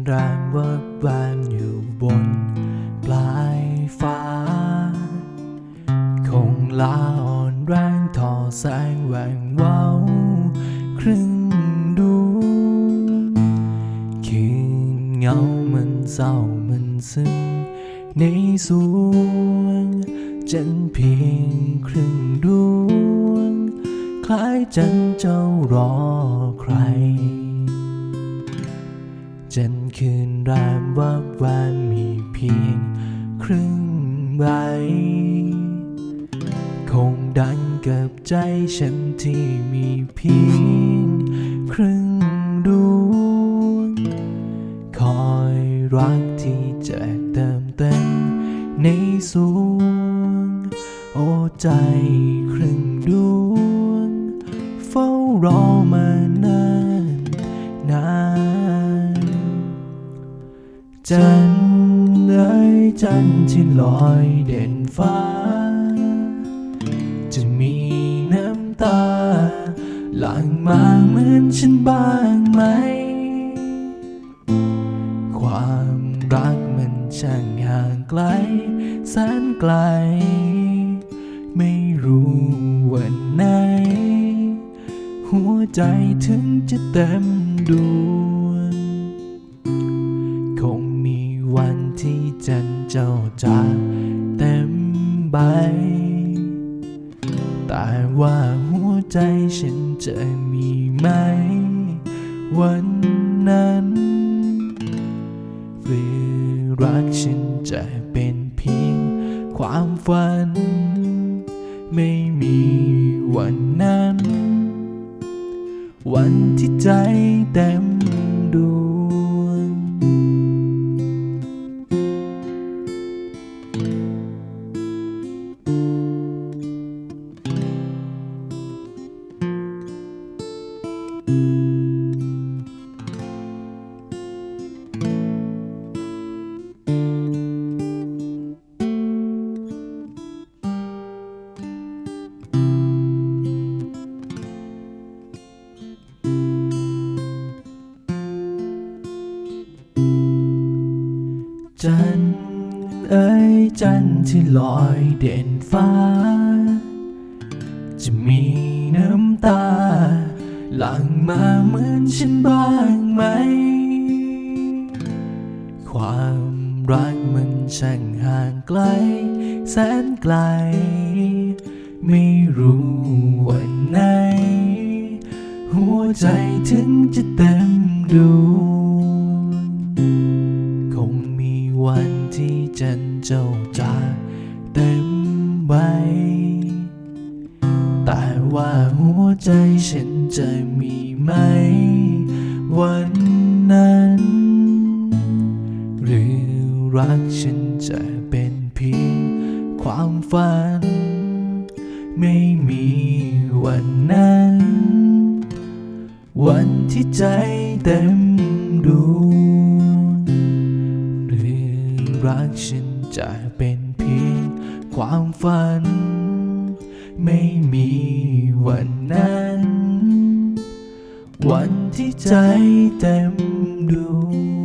คืนรางวับวานอยู่บนปลายฟ้า คงลาอ่อนแรงทอแสงแหวงเว้าครึ่งดวงคืนเงามันเศร้ามันซึ้งในสวงจันเพียงครึ่งดวง คล้ายจันเจ้ารอใคร จันคืนรามวับวานมีเพียงครึ่งใบคงดังกับใจฉันที่มีเพียงครึ่งดวงคอยรักที่จะเติมเต็มในสวง โอ้ใจครึ่งดวง เฝ้ารอมานาน จันทร์เอ้ยจันทร์ที่ลอยเด่นฟ้า จะมีน้ำตา หลั่งมาเหมือนฉันบ้างไหม ความรักมันช่างห่างไกลแสนไกล ไม่รู้วันไหน หัวใจถึงจะเต็มดวง แต่ว่าหัวใจฉันจะมีไหม วันนั้นหรือรักฉันจะเป็นเพียงความฝัน ไม่มีวันนั้น วันที่ใจเต็ม จันเอ้ยจันที่ลอยเด่นฟ้า จะมีน้ำตา หลั่งมาเหมือนฉันบ้างไหม ความรักมันช่างห่างไกล แสนไกล ไม่รู้วันไหน หัวใจถึงจะเต็มดวง ใบแต่ว่าหัวใจฉันจะมีไหม วันนั้น หรือรักฉันจะเป็นเพียงความฝัน ไม่มีวันนั้น วันที่ใจเต็มดวงหรือรักฉันจะเป็น ความฝัน ไม่มีวันนั้น วันที่ใจเต็มดวง